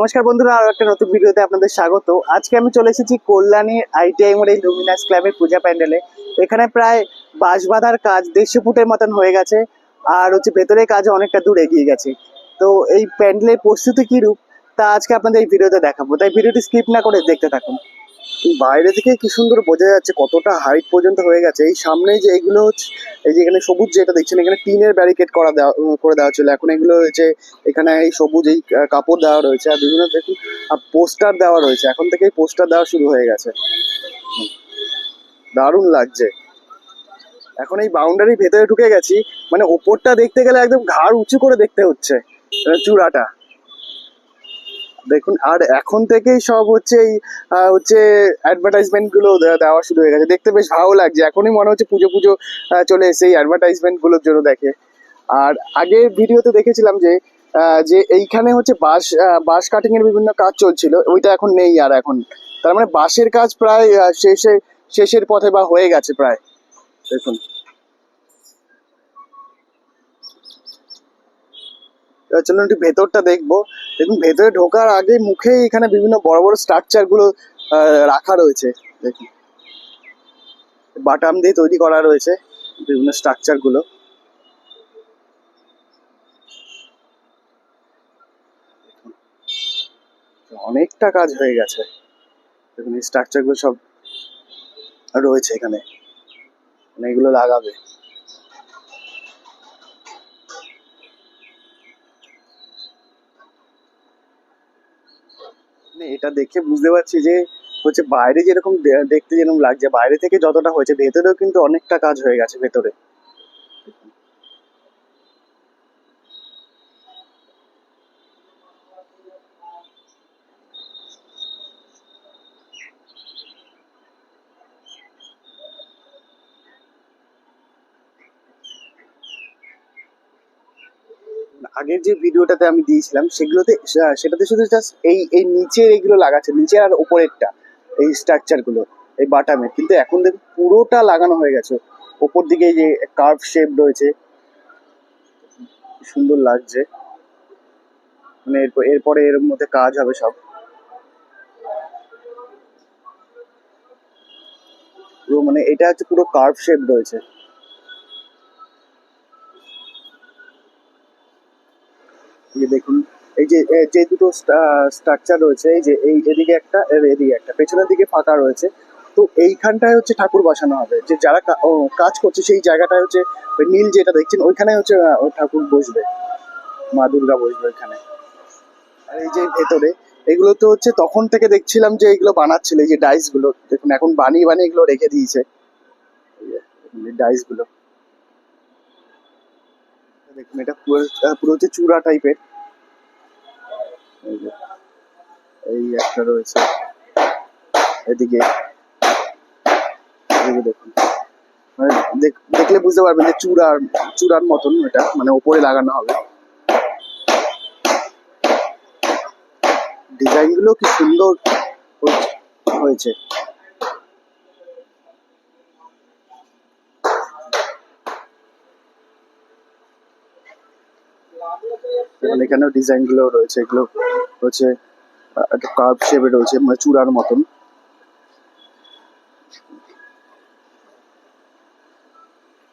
নমস্কার বন্ধুরা, আরও একটা নতুন ভিডিওতে আপনাদের স্বাগত। আজকে আমি চলে এসেছি কল্যাণীর আইটিআই মোড়ে লুমিনাস ক্লাবের পূজা প্যান্ডেলে। এখানে প্রায় বাঁশ বাঁধার কাজ দেড়শো ফুটের মতন হয়ে গেছে, আর হচ্ছে ভেতরের কাজ অনেকটা দূর এগিয়ে গেছে। তো এই প্যান্ডেলের প্রস্তুতি কিরূপ, তা আজকে আপনাদের এই ভিডিওতে দেখাবো। তাই ভিডিওটি স্কিপ না করে দেখতে থাকুন। বাইরে থেকে কি সুন্দর বোঝা যাচ্ছে কতটা হাইট পর্যন্ত হয়ে গেছে। এই সামনে যে এগুলো হচ্ছে, এই যে এখানে সবুজ যেটা দেখছেন, এখানে টিনের ব্যারিকেড করা দেওয়া করে দেওয়া ছিল এখন এগুলো হয়েছে এখানে এই সবুজ এই কাপড় দেওয়া রয়েছে আর বিভিন্ন দেখুন পোস্টার দেওয়া রয়েছে। এখন থেকেই পোস্টার দেওয়া শুরু হয়ে গেছে। দারুণ লাগছে। এখন এই বাউন্ডারির ভেতরে ঢুকে গেছি মানে ওপরটা দেখতে গেলে একদম ঘাড় উঁচু করে দেখতে হচ্ছে চূড়াটা। দেখুন, আর এখন থেকেই সব হচ্ছে এই হচ্ছে অ্যাডভার্টাইজমেন্টগুলো দেওয়া শুরু হয়ে গেছে। দেখতে বেশ ভালো লাগছে। এখনই মনে হচ্ছে পুজো পুজো চলে এসে এই অ্যাডভার্টাইজমেন্টগুলোর জন্য দেখে। আর আগের ভিডিওতে দেখেছিলাম যে যে এইখানে হচ্ছে বাঁশ বাঁশ কাটিং এর বিভিন্ন কাজ চলছিল। ওইটা এখন নেই আর এখন। তার মানে বাঁশের কাজ প্রায় শেষে, শেষের পথে বা হয়ে গেছে প্রায়। দেখুন। চলুন একটু ভেতরটা দেখব। দেখুন ভেতরে ঢোকার আগে মুখে এখানে বিভিন্ন বড় বড় স্ট্রাকচারগুলো আহ, রাখা রয়েছে। দেখুন। বাটাম দিয়ে তৈরি করা রয়েছে বিভিন্ন স্ট্রাকচারগুলো। অনেকটা কাজ হয়ে গেছে। দেখুন এই স্ট্রাকচারগুলো সব রয়েছে এখানে। মানে এগুলো লাগাবে। এটা দেখে বুঝতে পারছি যে হচ্ছে বাইরে যেরকম দেখতে যেরকম লাগছে, বাইরে থেকে যতটা হয়েছে, ভেতরেও কিন্তু অনেকটা কাজ হয়ে গেছে, ভেতরে। আগের যে ভিডিওটাতে আমি দিয়েছিলাম, সেগুলোতে সেটাতে শুধু জাস্ট এই এই নিচের এগুলো লাগাচ্ছে, নিচের আর উপরেরটা এই স্ট্রাকচারগুলো, এই বাটামের কিন্তু এখন দেখ পুরোটা লাগানো হয়ে গেছে। ওপর দিকে যে কার্ভ শেপ রয়েছে, সুন্দর লাগছে। মানে এরপর, এরপরে এর মধ্যে কাজ হবে সব। পুরো মানে এটা হচ্ছে পুরো কার্ভ শেপ রয়েছে। দেখুন, এই যে যে দুটো স্ট্রাকচার রয়েছে, এই যে, এই এদিকে একটা এদিকে একটা, পেছনের দিকে ফাঁকা রয়েছে। তো এইখানটায় হচ্ছে ঠাকুর বসানো হবে। যে যারা কাজ করছে সেই জায়গাটায় হচ্ছে নীল যেটা দেখছেন, ওইখানে হচ্ছে ঠাকুর বসবে। মা দুর্গা বসবে ওইখানে। আর এই যে ভেতরে, এগুলো তো হচ্ছে তখন থেকে দেখছিলাম যে এগুলো বানাচ্ছিল, এই যে ডাইসগুলো দেখুন, এখন বানিয়ে বানিয়ে এগুলো রেখে দিয়েছে। ডাইসগুলো দেখুন, এটা পুরো পুরো হচ্ছে চূড়া টাইপের এই একটা রয়েছে। এদিকে দেখুন। মানে দেখ- দেখলে বুঝতে পারবেন যে চূড়ার চূড়ার মতন এটা মানে ওপরে লাগানো হবে। ডিজাইনগুলো কি সুন্দর হয়েছে- এবং এখানেও ডিজাইনগুলো রয়েছে, এগুলো হচ্ছে একটা কার্ভ শেপে রয়েছে মানে চূড়ার মতন।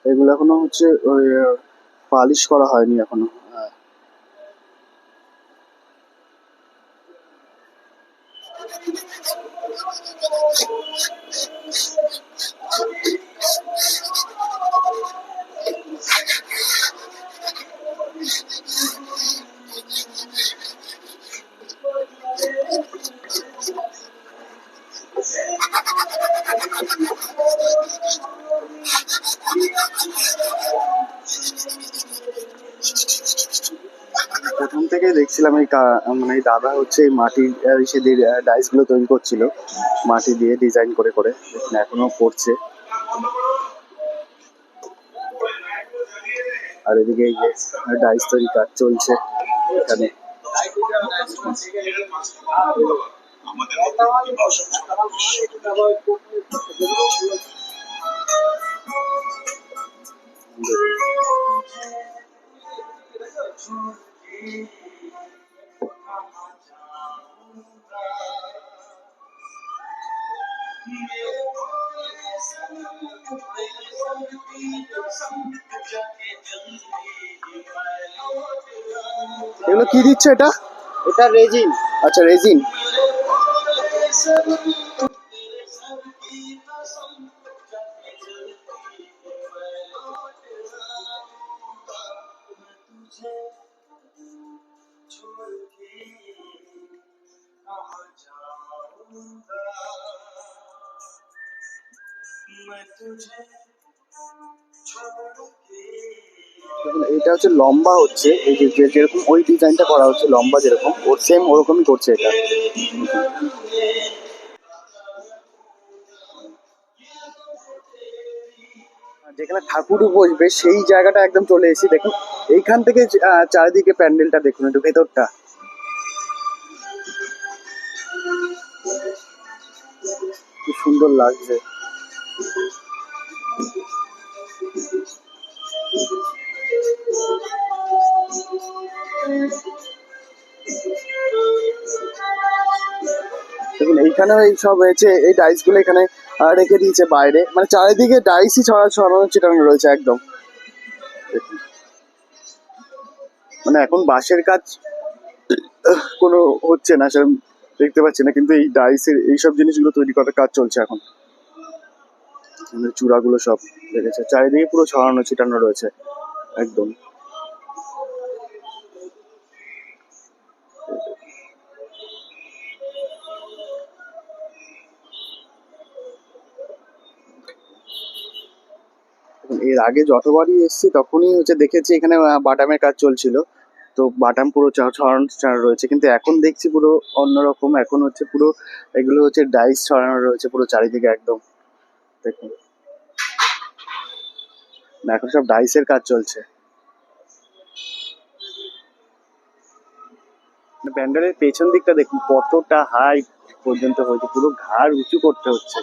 এগুলো এখনও হচ্ছে ওই পালিশ করা হয়নি এখনও। দেখছিলাম এই মানে দাদা হচ্ছে এই মাটির ডাইসগুলো তৈরি করছিল। মাটি দিয়ে ডিজাইন করে করে এখনও করছে আর এদিকে ডাইস তৈরি কাজ চলছে এখানে। এগুলো কি দিচ্ছে এটা? এটা রেজিন। আচ্ছা রেজিন। দেখুন এটা হচ্ছে লম্বা হচ্ছে, এই যে যেরকম ওই ডিজাইনটা করা হচ্ছে, লম্বা যেরকম ওর সেম ওরকমই করছে এটা। যেখানে ঠাকুর বসবে, সেই জায়গাটা একদম চলে এসেছি। দেখুন, এইখান থেকে চারিদিকে প্যান্ডেলটা দেখুন, একটু ভেতরটা। কি সুন্দর লাগছে। এইখানে এই সব হয়েছে এই ডাইসগুলো এখানে রেখে দিয়েছে বাইরে। মানে চারিদিকে ডাইসই ছড়া ছড়ানো ছিটানো রয়েছে একদম। মানে এখন বাঁশের কাজ কোনো হচ্ছে না, সেরকম দেখতে পাচ্ছি না, কিন্তু এই ডাইসের এইসব জিনিসগুলো তৈরি করার কাজ চলছে এখন। মানে চূড়াগুলো সব রেখেছে, চারিদিকে পুরো ছড়ানো, ছিটানো রয়েছে, একদম। এর আগে যতবারই এসেছি তখনই হচ্ছে দেখেছি এখানে বাটামের কাজ চলছিল। তো বাটাম পুরো ছড়ানো ছড়ানো রয়েছে। কিন্তু এখন দেখছি পুরো অন্যরকম। এখন হচ্ছে পুরো এগুলো হচ্ছে ডাইস ছড়ানো রয়েছে পুরো চারিদিকে একদম। দেখুন। এখন সব ডাইসের কাজ চলছে। প্যান্ডেলের পেছন দিকটা দেখুন, কতটা হাই পর্যন্ত হয়েছে। পুরো ঘাড় উঁচু করতে হচ্ছে।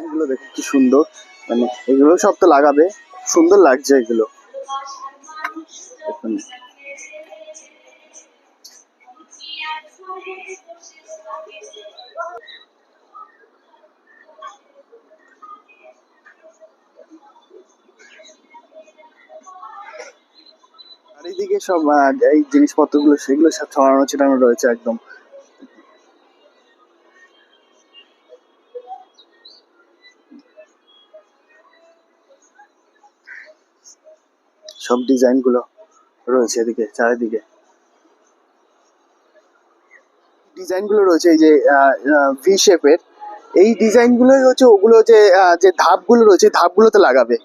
ডিজাইনগুলো দেখুন কি সুন্দর। মানে এগুলো সব তো লাগাবে, সুন্দর লাগছে এগুলো। চারিদিকে সব এই জিনিসপত্রগুলো, সেগুলো সব ছড়ানো ছিটানো রয়েছে একদম। সব ডিজাইনগুলো রয়েছে এদিকে, চারিদিকে। ডিজাইনগুলো রয়েছে এই যে ভি শেপের এই ডিজাইন গুলোই হচ্ছে ওগুলো যে যে ধাপগুলো রয়েছে, ধাপগুলোতে লাগাবে।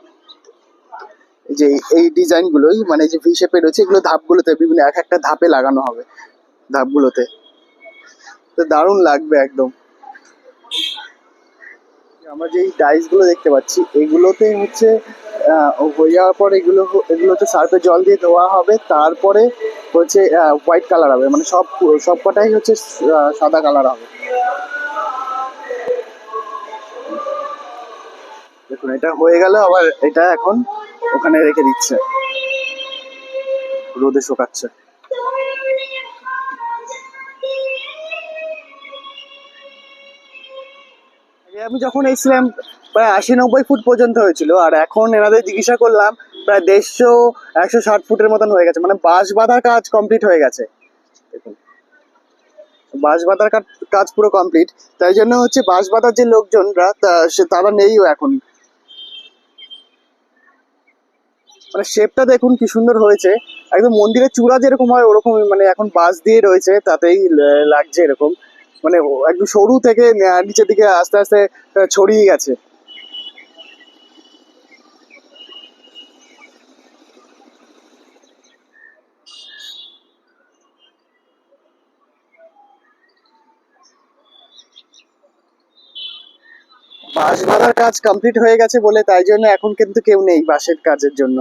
যে এই ডিজাইন গুলোই মানে যে ভি শেপের রয়েছে, এগুলো ধাপগুলোতে, বিভিন্ন এক একটা ধাপে লাগানো হবে ধাপগুলোতে। তো দারুণ লাগবে একদম। আমরা যে ডাইসগুলো দেখতে পাচ্ছি এগুলোতে হচ্ছে হয়ে যাওয়ার পর এগুলো এগুলো এগুলোতে সার্ফে জল দিয়ে ধোয়া হবে। তারপরে হচ্ছে হোয়াইট কালার হবে। মানে সব সব কটাই হচ্ছে সাদা কালার হবে। দেখুন, এটা হয়ে গেল, আবার এটা এখন ওখানে রেখে দিচ্ছে। রোদে শুকাচ্ছে। আমি যখন এসেছিলাম প্রায় আশি নব্বই ফুট পর্যন্ত হয়েছিল, আর এখন এনাদের জিজ্ঞাসা করলাম, প্রায় দেড়শো, একশো ষাট ফুটের মতন হয়ে গেছে। মানে বাঁশ বাঁধার কাজ কমপ্লিট হয়ে গেছে। বাঁশ বাঁধার কাজ পুরো কমপ্লিট তাই জন্য হচ্ছে বাঁশ বাঁধার যে লোকজনরা তারা নেইও এখন। মানে শেপটা দেখুন কি সুন্দর হয়েছে। একদম মন্দিরের চূড়া যেরকম হয় ওরকম মানে এখন বাঁশ দিয়ে রয়েছে, তাতেই লাগছে এরকম। মানে একদম সরু থেকে নিচের দিকে আস্তে আস্তে ছড়িয়ে গেছে। বাঁশ বাঁধার কাজ কমপ্লিট হয়ে গেছে বলে, তাই জন্য এখন কিন্তু কেউ নেই বাঁশের কাজের জন্য।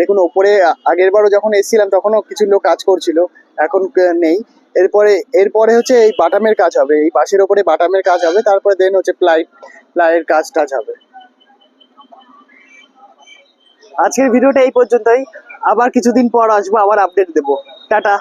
দেখুন, ওপরে আগের বারও যখন এসেছিলাম, তখনও কিছু লোক কাজ করছিল, এখন নেই। এরপরে এরপরে হচ্ছে এই বাটামের কাজ হবে। এই বাঁশের ওপরে বাটামের কাজ হবে, তারপরে দেন হচ্ছে প্লাই, প্লাইয়ের কাজ টাজ হবে। আজকের ভিডিওটা এই পর্যন্তই। আবার কিছুদিন পর আসব, আবার আপডেট দেবো। টাটা।